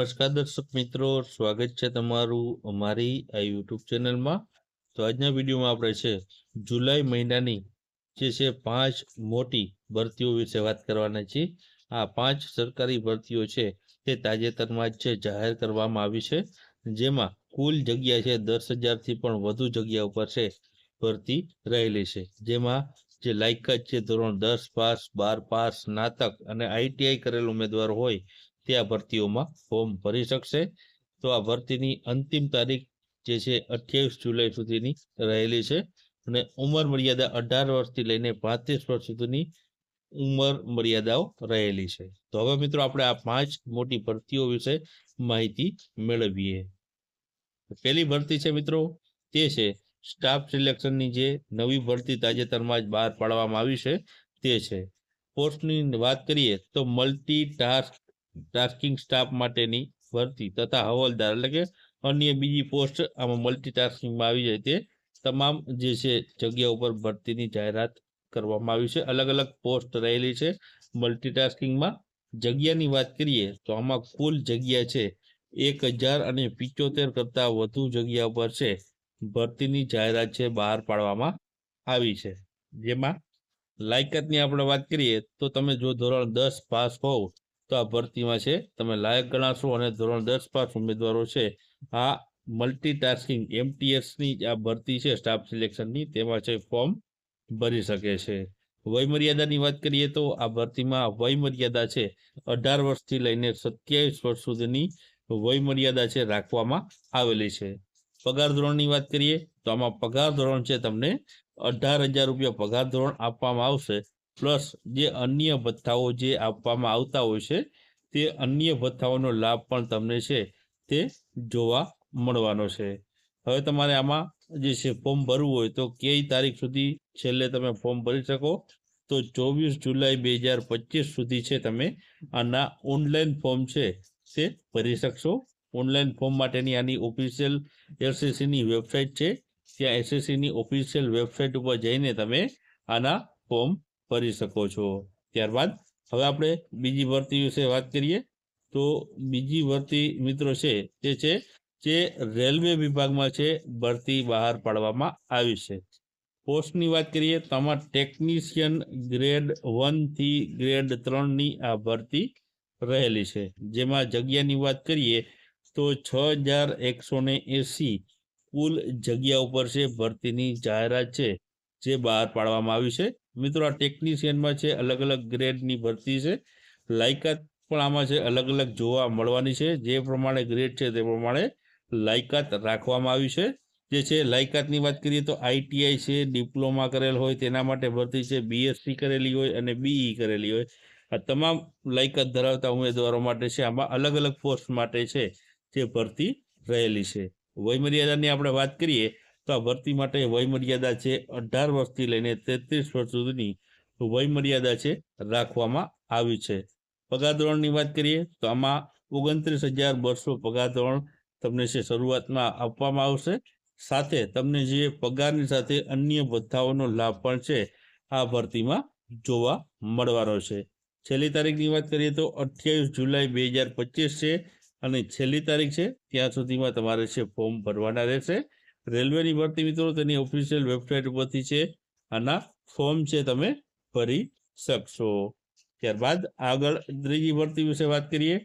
નમસ્કાર દર્શક મિત્રો, સ્વાગત છે તમારું અમારી આ યુટ્યુબ ચેનલમાં. તો આજના વિડીયોમાં આપણે છે જુલાઈ મહિનાની જે છે પાંચ મોટી ભરતીઓ વિશે વાત કરવાના છીએ. આ પાંચ સરકારી ભરતીઓ છે તે તાજેતરમાં જ છે, જાહેર કરવામાં આવી છે. જેમાં કુલ જગ્યા છે દસ હજારથી પણ વધુ જગ્યા ઉપર છે ભરતી રહેલી છે. જેમાં જે લાયકાત છે ધોરણ દસ પાસ, બાર પાસ, સ્નાતક અને આઈટીઆઈ કરેલ ઉમેદવાર હોય તે આ ભરતીઓમાં ફોર્મ ભરી શકશે. તો આ ભરતીની અંતિમ તારીખ જે છે અઠ્યાવીસ જુલાઈ સુધીની રહેલી છે. અને ઉંમર મર્યાદા અઢાર વર્ષથી લઈને પાંત્રીસ વર્ષ સુધીની ઉંમર મર્યાદાઓ રહેલી છે. તો હવે મિત્રો આપણે આ પાંચ મોટી ભરતીઓ વિશે માહિતી મેળવીએ. પહેલી ભરતી છે મિત્રો તે છે સ્ટાફ સિલેક્શનની જે નવી ભરતી તાજેતરમાં જ બહાર પાડવામાં આવી છે તે છે. પોસ્ટની વાત કરીએ તો મલ્ટી ટાસ્ક ટાસ્કિંગ સ્ટાફ માટેની ભરતી તથા હવાલદાર એટલે કે અન્ય બીજી પોસ્ટ આમાં મલ્ટીટાસ્કિંગમાં આવી જાય તે તમામ જે છે જગ્યા ઉપર ભરતીની જાહેરાત કરવામાં આવી છે. અલગ અલગ પોસ્ટ રહેલી છે. મલ્ટીટાસ્કિંગમાં જગ્યાની વાત કરીએ તો આમાં કુલ જગ્યા છે એક હજાર અને પિચોતેર કરતાં વધુ જગ્યા ઉપર છે. ભરતીની જાહેરાત છે બહાર પાડવામાં આવી છે. જેમાં લાયકાતની આપણે વાત કરીએ તો તમે જો ધોરણ દસ પાસ હોવ તો આ ભરતીમાં છે, તમે લાયક ગણાશો અને ધોરણ દસ પાસ ઉમેદવારો છે. આ મલ્ટીટાસ્કિંગ એમટીએસની આ ભરતી છે સ્ટાફ સિલેક્શનની તેમાં છે ફોર્મ ભરી શકે છે. વયમર્યાદાની વાત કરીએ તો આ ભરતીમાં વયમર્યાદા છે, અઢાર વર્ષથી લઈને સત્યાવીસ વર્ષ સુધીની વયમર્યાદા છે રાખવામાં આવેલી છે. પગાર ધોરણની વાત કરીએ તો આમાં પગાર ધોરણ છે, તમને અઢાર હજાર રૂપિયા પગાર ધોરણ આપવામાં આવશે. પ્લસ જે અન્ય ભથ્થાઓ જે આપવામાં આવતા હોય છે, તે અન્ય ભથ્થાઓનો લાભ પણ તમને છે, તે જોવા મળવાનો છે. હવે તમારે આમાં જે છે ફોર્મ ભરવું હોય તો કઈ તારીખ સુધી છેલ્લે તમે ફોર્મ ભરી શકો? તો ચોવીસ જુલાઈ બે હજાર પચીસ સુધી છે તમે આના ઓનલાઈન ફોર્મ છે, તે ભરી શકશો. ઓનલાઈન ફોર્મ માટેની આની ઓફિશિયલ એસએસસીની વેબસાઇટ છે, ત્યાં એસએસસીની ઓફિશિયલ વેબસાઇટ ઉપર જઈને તમે આના ફોર્મ ભરી શકો છો. ત્યારબાદ હવે આપણે બીજી ભરતી વિશે વાત કરીએ. તો બીજી ભરતી મિત્રો છે તે છે જે રેલવે વિભાગમાં છે ભરતી બહાર પાડવામાં આવી છે. પોસ્ટની વાત કરીએ તો આમાં ટેકનિશિયન ગ્રેડ વનથી ગ્રેડ ત્રણની આ ભરતી રહેલી છે. જેમાં જગ્યાની વાત કરીએ તો છ હજાર એકસો ને એંસી કુલ જગ્યા ઉપર છે ભરતીની જાહેરાત છે જે બહાર પાડવામાં આવી છે. મિત્રો, આ ટેકનિશિયનમાં છે અલગ અલગ ગ્રેડની ભરતી છે. લાયકાત પણ આમાં છે અલગ અલગ જોવા મળવાની છે. જે પ્રમાણે ગ્રેડ છે, તે પ્રમાણે લાયકાત રાખવામાં આવી છે. જે છે, લાયકાતની વાત કરીએ તો આઈટીઆઈ છે, ડિપ્લોમા કરેલ હોય, તેના માટે ભરતી છે બીએસસી કરેલી હોય અને બીઈ કરેલી હોય. આ તમામ લાયકાત ધરાવતા ઉમેદવારો માટે છે, આમાં અલગ અલગ પોસ્ટ માટે છે, જે ભરતી રહેલી છે. વયમર્યાદાની આપણે વાત કરીએ તો આ ભરતી માટે વયમર્યાદા છે અઢાર વર્ષથી લઈને તેત્રીસ વર્ષ સુધીની વયમર્યાદા છે રાખવામાં આવી છે. પગાર ધોરણની વાત કરીએ તો આમાં ઓગણત્રીસ હજાર બસો પગાર ધોરણ તમને છે શરૂઆતમાં આપવામાં આવશે. સાથે તમને જે પગારની સાથે અન્ય ભથ્થાઓનો લાભ પણ છે આ ભરતીમાં જોવા મળવાનો છે. છેલ્લી તારીખની વાત કરીએ તો અઠ્યાવીસ જુલાઈ બે હજાર પચીસ છે અને છેલ્લી તારીખ છે ત્યાં સુધીમાં તમારે છે ફોર્મ ભરવાના રહેશે. રેલવેની ભરતી મિત્રો તેની ઓફિશિયલ વેબસાઇટ ઉપરથી છે. આના ફોર્મ છે તમે ભરી શકશો. ત્યારબાદ આગળ ત્રીજી ભરતી વિશે વાત કરીએ.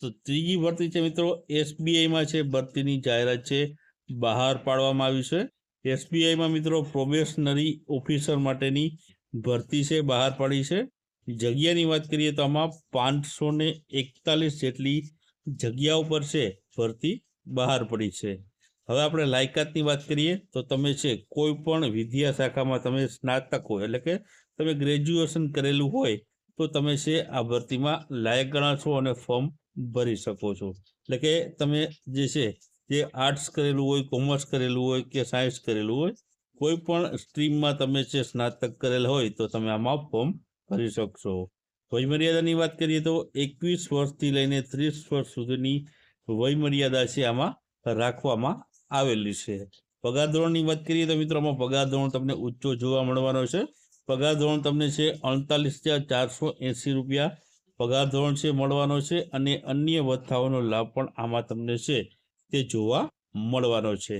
તો ત્રીજી ભરતી છે મિત્રો, એસબીઆઈમાં છે, ભરતીની જાહેરાત છે, બહાર પાડવામાં આવી છે. એસબીઆઈમાં મિત્રો પ્રોબેશનરી ઓફિસર માટેની ભરતી છે, બહાર પાડી છે. જગ્યાની વાત કરીએ તો આમાં પાંચસો ને એકતાલીસ જેટલી જગ્યાઓ પર છે, ભરતી બહાર પડી છે. હવે આપણે લાયકાતની વાત કરીએ તો તમે છે કોઈ પણ વિદ્યા શાખામાં તમે સ્નાતક હોય, એટલે કે તમે ગ્રેજ્યુએશન કરેલું હોય, તો તમે છે આ ભરતીમાં લાયક ગણાશો અને ફોર્મ ભરી શકો છો. એટલે કે તમે જે છે જે આર્ટ્સ કરેલું હોય, કોમર્સ કરેલું હોય કે સાયન્સ કરેલું હોય, કોઈ પણ સ્ટ્રીમમાં તમે છે સ્નાતક કરેલ હોય, તો તમે આમાં ફોર્મ ભરી શકશો. વયમર્યાદાની વાત કરીએ તો એકવીસ વર્ષથી લઈને ત્રીસ વર્ષ સુધીની વયમર્યાદા છે આમાં રાખવામાં આવેલી છે. પગાર ધોરણની વાત કરીએ તો મિત્રો આમાં પગાર ધોરણ તમને ઊંચો જોવા મળવાનો છે. પગાર ધોરણ તમને છે અડતાલીસ હજાર ચારસો એંસી રૂપિયા પગાર ધોરણ છે મળવાનો છે અને અન્ય ભથ્થાઓનો લાભ પણ આમાં તમને છે તે જોવા મળવાનો છે.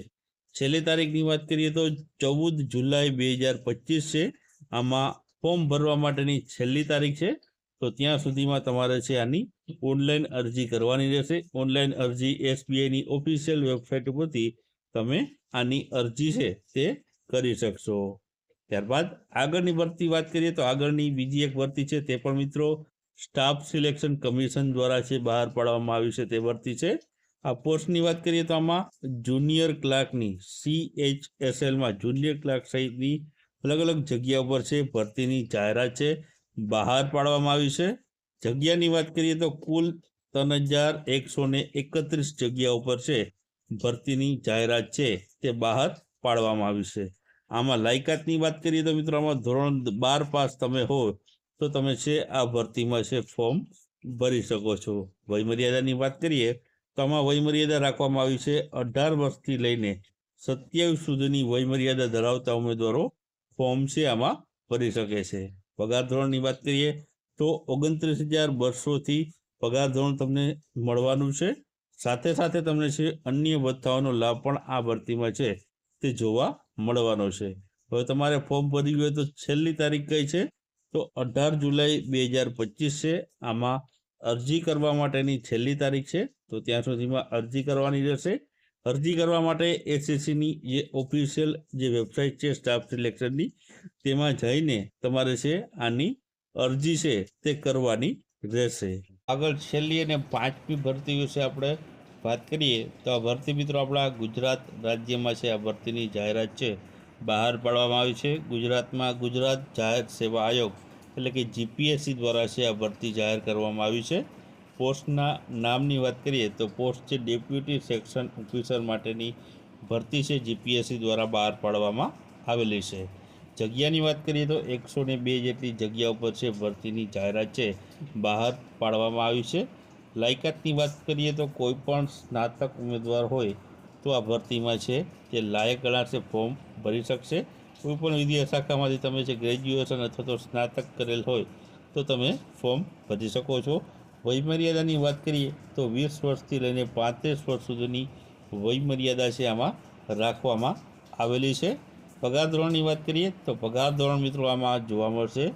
છેલ્લી તારીખની વાત કરીએ તો ચૌદ જુલાઈ બે હજાર પચીસ છે. આમાં ફોર્મ ભરવા માટેની છેલ્લી તારીખ છે. તો ત્યાં સુધીમાં તમારે છે આની ઓનલાઈન અરજી કરવાની રહેશે. ઓનલાઈન અરજી એસબીઆઈની ઓફિશિયલ વેબસાઇટ ઉપરથી તમે આની અરજી છે તે કરી શકશો. ત્યારબાદ આગળની ભરતી વાત કરીએ તો આગળની બીજી એક ભરતી છે તે પણ મિત્રો સ્ટાફ સિલેક્શન કમિશન દ્વારા છે બહાર પાડવામાં આવી છે તે ભરતી છે. આ પોસ્ટની વાત કરીએ તો આમાં જુનિયર ક્લાર્કની સી એચ એસ એલમાં જુનિયર ક્લાર્ક સહિતની અલગ અલગ જગ્યા ઉપર છે ભરતીની જાહેરાત છે. બહાર પાડવામાં આવી છે. જગ્યાની વાત કરીએ તો કુલ ત્રણ હજાર એકસો ને એકત્રીસ જગ્યા ઉપર છે. ભરતીની જાહેરાત છે તે બહાર પાડવામાં આવી છે. આમાં લાયકાતની વાત કરીએ તો મિત્રો આમાં ધોરણ બાર પાસ તમે હો તો તમે છે આ ભરતીમાં છે ફોર્મ ભરી શકો છો. વયમર્યાદાની વાત કરીએ તો આમાં વયમર્યાદા રાખવામાં આવી છે અઢાર વર્ષથી લઈને સત્યાવીસ સુધીની વયમર્યાદા ધરાવતા ઉમેદવારો ફોર્મ છે આમાં ભરી શકે છે. પગાર ધોરણની વાત કરીએ, તો ઓગણત્રીસ હજાર બસોથી પગાર ધોરણ તમને મળવાનું છે. સાથે સાથે તમને છે અન્ય ભથ્થાઓનો લાભ પણ આ ભરતીમાં છે, તે જોવા મળવાનો છે. હવે તમારે ફોર્મ ભરી હોય તો છેલ્લી તારીખ કઈ છે? તો અઢાર જુલાઈ બે હજાર પચીસ છે. આમાં અરજી કરવા માટેની છેલ્લી તારીખ છે, તો ત્યાં સુધીમાં અરજી કરવાની રહેશે. અરજી કરવા માટે એસએસસીની જે ઓફિશિયલ જે વેબસાઇટ છે સ્ટાફ સિલેક્શનની તેમાં જઈને તમારે છે આની અરજી છે તે કરવાની રહેશે. આગળ છેલ્લી અને પાંચમી ભરતી વિશે આપણે વાત કરીએ તો આ ભરતી મિત્રો આપણા ગુજરાત રાજ્યમાં છે. આ ભરતીની જાહેરાત છે. બહાર પાડવામાં આવી છે. ગુજરાતમાં ગુજરાત જાહેર સેવા આયોગ એટલે કે જીપીએસસી દ્વારા છે આ ભરતી જાહેર કરવામાં આવી છે. પોસ્ટના નામની વાત કરીએ તો પોસ્ટ છે ડેપ્યુટી સેક્શન ઓફિસર માટેની ભરતી છે જીપીએસસી દ્વારા બહાર પાડવામાં આવેલી છે. જગ્યાની વાત કરીએ તો એકસો ને બે જેટલી જગ્યા ઉપર છે, ભરતીની જાહેરાત છે, બહાર પાડવામાં આવી છે. લાયકાતની વાત કરીએ તો કોઈ પણ સ્નાતક ઉમેદવાર હોય તો આ ભરતીમાં છે તે લાયક ગણાશે, ફોર્મ ભરી શકશે. કોઈ પણ વિદ્યા શાખામાંથી તમે જે ગ્રેજ્યુએશન અથવા તો સ્નાતક કરેલ હોય તો તમે ફોર્મ ભરી શકો છો. વયમર્યાદાની વાત કરીએ તો વીસ વર્ષથી લઈને પાંત્રીસ વર્ષ સુધીની વયમર્યાદા છે આમાં રાખવામાં આવેલી છે. પગાર ધોરણની વાત કરીએ તો પગાર ધોરણ મિત્રો આમાં જોવા મળશે.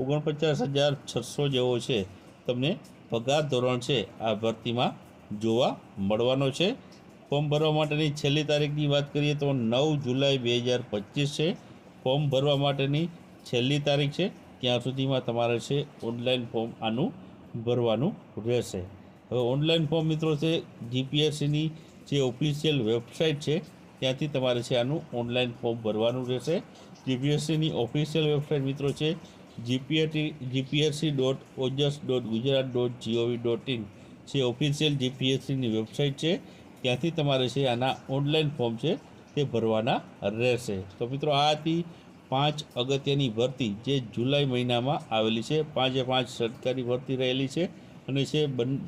ઓગણપચાસ હજાર છસો જેવો છે તમને પગાર ધોરણ છે આ ભરતીમાં જોવા મળવાનો છે. ફોર્મ ભરવા માટેની છેલ્લી તારીખની વાત કરીએ તો નવ જુલાઈ બે હજાર પચીસ છે. ફોર્મ ભરવા માટેની છેલ્લી તારીખ છે. ત્યાં સુધીમાં તમારે છે ઓનલાઈન ફોર્મ આનું ભરવાનું રહેશે. હવે ઓનલાઈન ફોર્મ મિત્રો છે, જીપીએસસીની જે ઓફિશિયલ વેબસાઇટ છે ત્યાંથી તમારે છે આનું ઓનલાઈન ફોર્મ ભરવાનું રહેશે. જીપીએસસીની ઓફિશિયલ વેબસાઇટ મિત્રો છે GPAT GPSC dot Ojas dot Gujarat dot GOV dot in છે ઓફિશિયલ જીપીએસસીની વેબસાઇટ છે. ત્યાંથી તમારે છે આના ઓનલાઈન ફોર્મ છે તે ભરવાના રહેશે. તો મિત્રો આ હતી પાંચ અગત્યની ભરતી જે જુલાઈ મહિનામાં આવેલી છે. પાંચે પાંચ સરકારી ભરતી રહેલી છે અને છે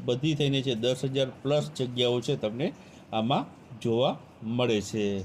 બધી થઈને છે દસ હજાર પ્લસ જગ્યાઓ છે તમને આમાં જોવા મળે છે